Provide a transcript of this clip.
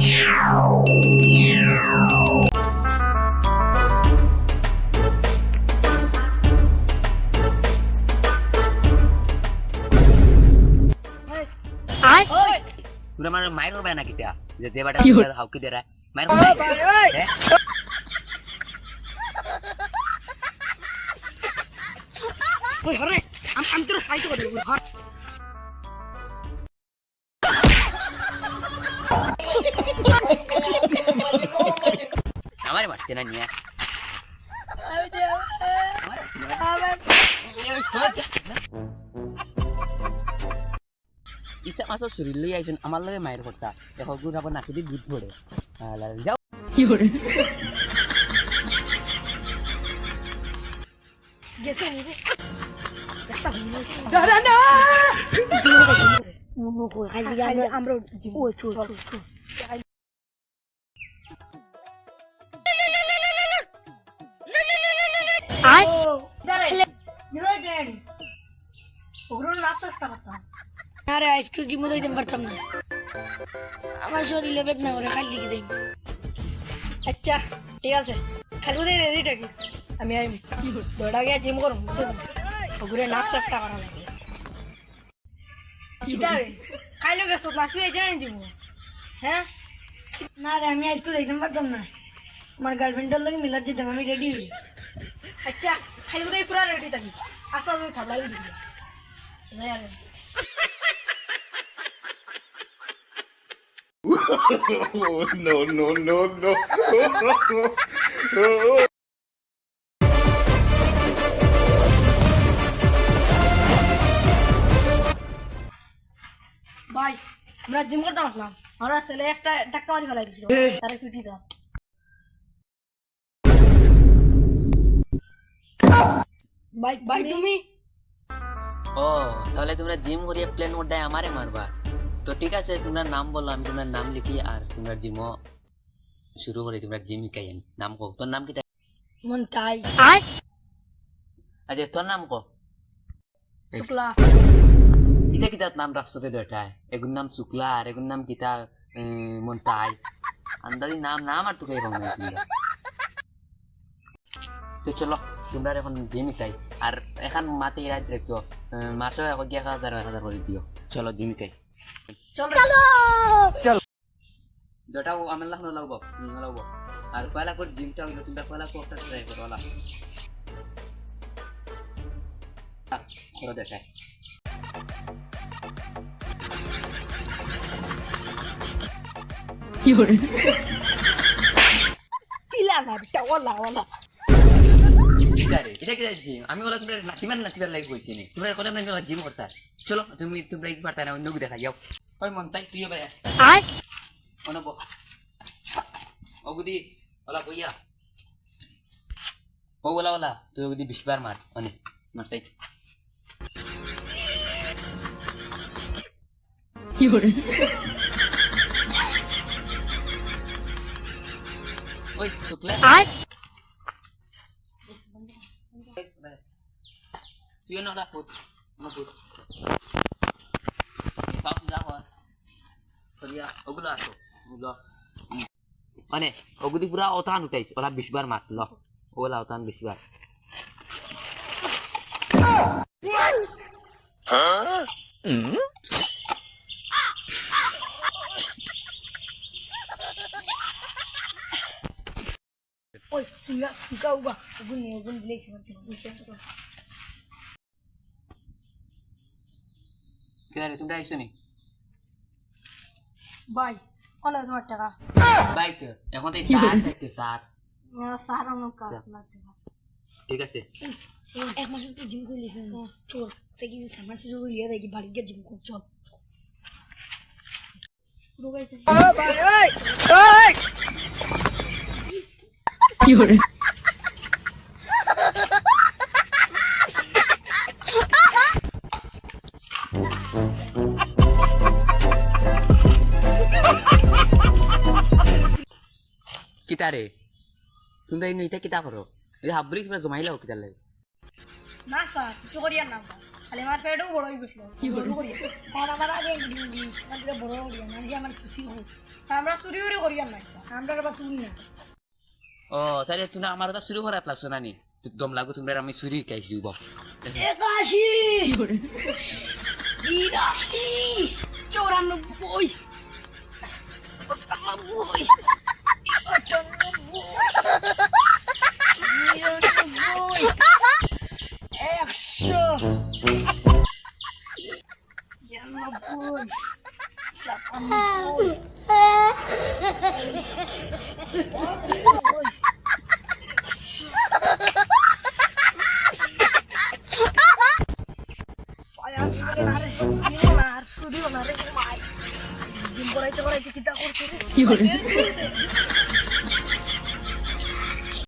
तुला मला मायर रुपया ना किती जे बेटा तुला हाव किती रे मायर रुपया अरे आम आम तुला साहित्य মারতে না নিয়ে ইচ্ছা মাত্র শরীর লই আইছেন আমার লগে মায়ের কথা দেখো গুড় আবার নাকি দিয়ে দুধ ভরে যাও কই খালি আমরা আরে আজকে জিমে দিতে পারতাম না আমার শরীরে বেদনা করে খালি লিখে দেই আচ্ছা ঠিক আছে। খালি ওদের রেডি থাকিস আমি আইম। দৌড়া গিয়ে জিম করুন ওগুলো নাক চেষ্টা করা লাগে কিতারে খাইলো গেছো না শুয়ে জানাই দিব হ্যাঁ? না রে আমি আজকে দেখতে পারতাম না আমার গার্লফ্রেন্ডের লগে মিলার যেতাম আমি রেডি হই। আচ্ছা। খাইলো তো পুরা রেডি থাকিস। আস্তে আস্তে থাকলাই দিবি। Oh, no, no, no, no. ভাই আমরা জিম করতে আসলাম আমরা ছেলে একটা টাক্কা মারি ফেলাই দিছিল তারে পিটি দাও। ভাই ভাই তুমি? ও তাহলে তোমরা জিম করিয়ে প্লেন মোডটায় আমারে মারবা। তো ঠিক আছে তোমরা নাম বলো আমি তোমার নাম লিখি আর তোমরা জিমও শুরু করি তোমরা জিম আমি নাম কো তোর নাম কি তাই? মন তাই আচ্ছা তোর নাম কো শুক্লা। কিতা কিতা নাম রাখছো তে দুটায় এগুর নাম শুক্লা আর এগুর নাম কিতা মন্তাই। আন্দাজি নাম নাম আর তোকে এবং তো চলো। তোমরা এখন জিম শিকাই আর এখন মাতে রাত দেখতো মাসও এখন গিয়ে এক হাজার এক হাজার করে দিও চলো জিম শিকাই চলো যেটা আমার লাখ লাগবো লাগবো আর পয়লা করে জিমটা হইল তোমরা পয়লা কোপটা ট্রাই করো ওলা করো দেখায় তিলা না বিটা ওলা ওলা আরে এটা কি জিম আমি বলা তোমরা নাচিবার নাচিবার লাগি কইছি নি তোমরা কথা না জিম করতা চলো তুমি তোমরা কি পারতা না অন্য দেখা যাও ওই মন তাই তুইও ভাই আয় অনব ওগুদি ওলা বইয়া ও ওলা ওলা তুই ওগুদি বিশবার মার অনেক মার তাই ওই শুক্লা আয় তুইও না রাখো না পুত সব যাও করিয়া ওগুলো আসো ওগুলো মানে ওগুলি পুরা ওতান উঠাইছে ওরা বিশবার মারল ওলা ওতান বিশবার ওই সুগা সুগা উবা ওগুন নিয়ে ওগুন দিলেই ছিল কে তোমরা আইসো নি বাই কলে তোমার টাকা বাইক এখন তাই সাত দেখতে সাত সার আমার কাজ ঠিক আছে এক মাস তো জিম করে লিখেন চোর থেকে যে সামার শুরু করে লিয়ে দেখি বাড়ি গিয়ে জিম কর চল পুরো গাইতে কিতা রে। তোমরা এই নইটা কিতা করো? এই হাবরি কিবা জমাইলাও কিতা লাগে। না স্যার কিছু করিয়ার না খালি আমার পেটও বড় হয়ে গেছিল। বড় করিয়া। কারণ আমার আগে আমাদের বড় করিয়া না যে আমার সুসি হোক আমরা চুরি উরি করিয়ার না আমরা আবার চুরি না। ও তাহলে তোমরা আমার কথা করাত লাগছো না নি? তো দম লাগো তোমরা আমি চুরি খাইছি দিব একাশি! বিরাশি! চৌরানব্বই! পঁচানব্বই! Atang na boy! Meron na boy! Action! Siya na boy! Siya ka na boy! Jimbo right, right, kita kursi.